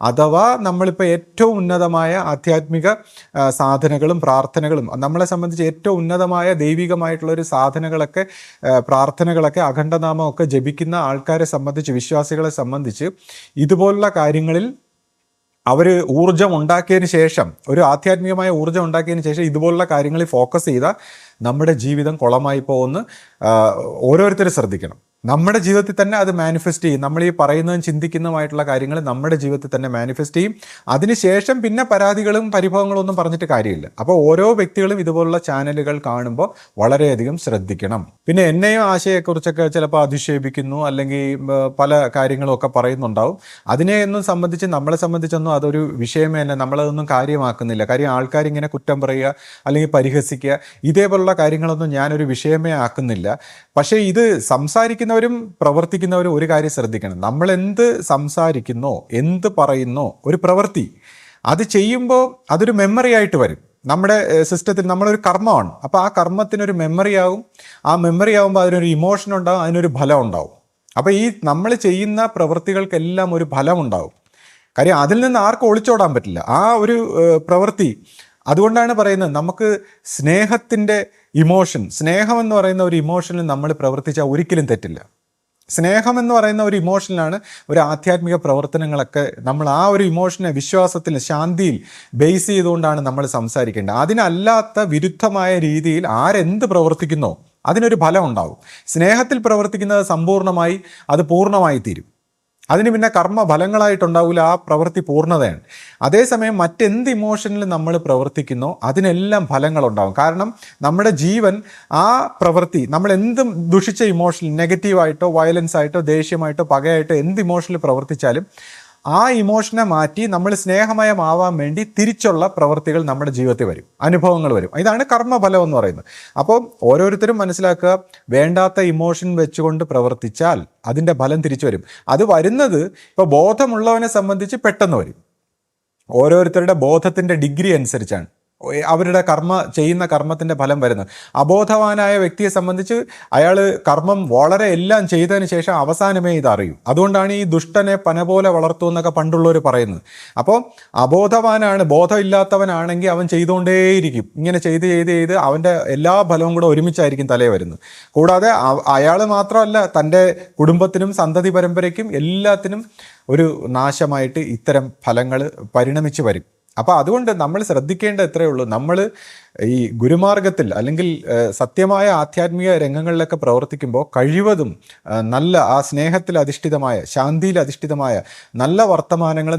അഥവാ നമ്മളിപ്പോൾ ഏറ്റവും ഉന്നതമായ ആധ്യാത്മിക സാധനകളും പ്രാർത്ഥനകളും നമ്മളെ സംബന്ധിച്ച് ഏറ്റവും ഉന്നതമായ ദൈവികമായിട്ടുള്ള ഒരു സാധനകളൊക്കെ പ്രാർത്ഥനകളൊക്കെ അഖണ്ഡനാമമൊക്കെ ജപിക്കുന്ന ആൾക്കാരെ സംബന്ധിച്ച് വിശ്വാസികളെ സംബന്ധിച്ച് ഇതുപോലുള്ള കാര്യങ്ങളിൽ അവർ ഊർജം ഉണ്ടാക്കിയതിന് ശേഷം ഒരു ആധ്യാത്മികമായ ഊർജം ഉണ്ടാക്കിയതിന് ശേഷം ഇതുപോലുള്ള കാര്യങ്ങളിൽ ഫോക്കസ് ചെയ്താൽ നമ്മുടെ ജീവിതം കുളമായി പോകുമെന്ന് ഓരോരുത്തർ ശ്രദ്ധിക്കണം. നമ്മുടെ ജീവിതത്തിൽ തന്നെ അത് മാനിഫെസ്റ്റ് ചെയ്യും. നമ്മൾ ഈ പറയുന്നതും ചിന്തിക്കുന്നതുമായിട്ടുള്ള കാര്യങ്ങൾ നമ്മുടെ ജീവിതത്തിൽ തന്നെ മാനിഫെസ്റ്റ് ചെയ്യും. അതിനുശേഷം പിന്നെ പരാതികളും പരിഭവങ്ങളും ഒന്നും പറഞ്ഞിട്ട് കാര്യമില്ല. അപ്പോൾ ഓരോ വ്യക്തികളും ഇതുപോലുള്ള ചാനലുകൾ കാണുമ്പോൾ വളരെയധികം ശ്രദ്ധിക്കണം. പിന്നെ എന്നെയും ആശയെക്കുറിച്ചൊക്കെ ചിലപ്പോൾ അധിക്ഷേപിക്കുന്നു അല്ലെങ്കിൽ പല കാര്യങ്ങളൊക്കെ പറയുന്നുണ്ടാവും. അതിനെയൊന്നും സംബന്ധിച്ച് നമ്മളെ സംബന്ധിച്ചൊന്നും അതൊരു വിഷയമേ അല്ല നമ്മളതൊന്നും കാര്യമാക്കുന്നില്ല. കാര്യം ആൾക്കാർ ഇങ്ങനെ കുറ്റം പറയുക അല്ലെങ്കിൽ പരിഹസിക്കുക ഇതേപോലുള്ള കാര്യങ്ങളൊന്നും ഞാനൊരു വിഷയമേ ആക്കുന്നില്ല. പക്ഷേ ഇത് സംസാരിക്കുന്നവരും പ്രവർത്തിക്കുന്നവരും ഒരു കാര്യം ശ്രദ്ധിക്കണം. നമ്മൾ എന്ത് സംസാരിക്കുന്നോ എന്ത് പറയുന്നോ ഒരു പ്രവൃത്തി അത് ചെയ്യുമ്പോൾ അതൊരു മെമ്മറി ആയിട്ട് വരും. നമ്മുടെ സിസ്റ്റത്തിൽ നമ്മളൊരു കർമ്മമാണ്. അപ്പോൾ ആ കർമ്മത്തിനൊരു മെമ്മറി ആവും. ആ മെമ്മറി ആവുമ്പോൾ അതിനൊരു ഇമോഷൻ ഉണ്ടാവും അതിനൊരു ഫലം ഉണ്ടാവും. അപ്പോൾ ഈ നമ്മൾ ചെയ്യുന്ന പ്രവൃത്തികൾക്കെല്ലാം ഒരു ഫലം ഉണ്ടാവും. കാര്യം അതിൽ നിന്ന് ആർക്കും ഒളിച്ചോടാൻ പറ്റില്ല. ആ ഒരു പ്രവൃത്തി അതുകൊണ്ടാണ് പറയുന്നത് നമുക്ക് സ്നേഹത്തിന്റെ ഇമോഷൻ സ്നേഹം എന്ന് പറയുന്ന ഒരു ഇമോഷനിൽ നമ്മൾ പ്രവർത്തിച്ചാൽ ഒരിക്കലും തെറ്റില്ല. സ്നേഹം എന്ന് പറയുന്ന ഒരു ഇമോഷനിലാണ് ഒരു ആധ്യാത്മിക പ്രവർത്തനങ്ങളൊക്കെ നമ്മൾ ആ ഒരു ഇമോഷനെ വിശ്വാസത്തിൽ ശാന്തിയിൽ ബേസ് ചെയ്തുകൊണ്ടാണ് നമ്മൾ സംസാരിക്കേണ്ടത്. അതിനല്ലാത്ത വിരുദ്ധമായ രീതിയിൽ ആരെന്ത് പ്രവർത്തിക്കുന്നോ അതിനൊരു ഫലം ഉണ്ടാവും. സ്നേഹത്തിൽ പ്രവർത്തിക്കുന്നത് സമ്പൂർണമായി അത് പൂർണമായി തീരും. അതിന് പിന്നെ കർമ്മ ഫലങ്ങളായിട്ടുണ്ടാവില്ല ആ പ്രവൃത്തി പൂർണതയാണ്. അതേസമയം മറ്റെന്ത് ഇമോഷനിൽ നമ്മൾ പ്രവർത്തിക്കുന്നോ അതിനെല്ലാം ഫലങ്ങളുണ്ടാവും. കാരണം നമ്മുടെ ജീവൻ ആ പ്രവൃത്തി നമ്മൾ എന്തും ദുഷിച്ച ഇമോഷൻ നെഗറ്റീവായിട്ടോ വയലൻസ് ആയിട്ടോ ദേഷ്യമായിട്ടോ പകയായിട്ടോ എന്ത് ഇമോഷനിൽ പ്രവർത്തിച്ചാലും ആ ഇമോഷനെ മാറ്റി നമ്മൾ സ്നേഹമയമാവാൻ വേണ്ടി തിരിച്ചുള്ള പ്രവൃത്തികൾ നമ്മുടെ ജീവിതത്തിൽ വരും. അനുഭവങ്ങൾ വരും. ഇതാണ് കർമ്മഫലം എന്ന് പറയുന്നത്. അപ്പോൾ ഓരോരുത്തരും മനസ്സിലാക്കുക വേണ്ടാത്ത ഇമോഷൻ വെച്ചുകൊണ്ട് പ്രവർത്തിച്ചാൽ അതിന്റെ ഫലം തിരിച്ചു വരും. അത് വരുന്നത് ഇപ്പോൾ ബോധമുള്ളവനെ സംബന്ധിച്ച് പെട്ടെന്ന് വരും. ഓരോരുത്തരുടെ ബോധത്തിന്റെ ഡിഗ്രി അനുസരിച്ചാണ്. അവരുടെ കർമ്മ ചെയ്യുന്ന കർമ്മത്തിന്റെ ഫലം വരുന്നത് അബോധവാനായ വ്യക്തിയെ സംബന്ധിച്ച് അയാൾ കർമ്മം വളരെ എല്ലാം ചെയ്തതിന് ശേഷം അവസാനമേ ഇതറിയൂ. അതുകൊണ്ടാണ് ഈ ദുഷ്ടനെ പന പോലെ വളർത്തു എന്നൊക്കെ പണ്ടുള്ളവർ പറയുന്നത്. അപ്പോൾ അബോധവാനാണ് ബോധമില്ലാത്തവനാണെങ്കിൽ അവൻ ചെയ്തുകൊണ്ടേയിരിക്കും. ഇങ്ങനെ ചെയ്ത് ചെയ്ത് ചെയ്ത് അവന്റെ എല്ലാ ഫലവും കൂടെ ഒരുമിച്ചായിരിക്കും തലേ വരുന്നത്. കൂടാതെ അയാൾ മാത്രമല്ല തന്റെ കുടുംബത്തിനും സന്തതി പരമ്പരയ്ക്കും എല്ലാത്തിനും ഒരു നാശമായിട്ട് ഇത്തരം ഫലങ്ങൾ പരിണമിച്ച് വരും. അപ്പോൾ അതുകൊണ്ട് നമ്മൾ ശ്രദ്ധിക്കേണ്ട എത്രയേ ഉള്ളൂ. നമ്മൾ ഈ ഗുരുമാർഗത്തിൽ അല്ലെങ്കിൽ സത്യമായ ആധ്യാത്മിക രംഗങ്ങളിലൊക്കെ പ്രവർത്തിക്കുമ്പോൾ കഴിവതും നല്ല ആ സ്നേഹത്തിൽ അധിഷ്ഠിതമായ ശാന്തിയിൽ അധിഷ്ഠിതമായ നല്ല വർത്തമാനങ്ങൾ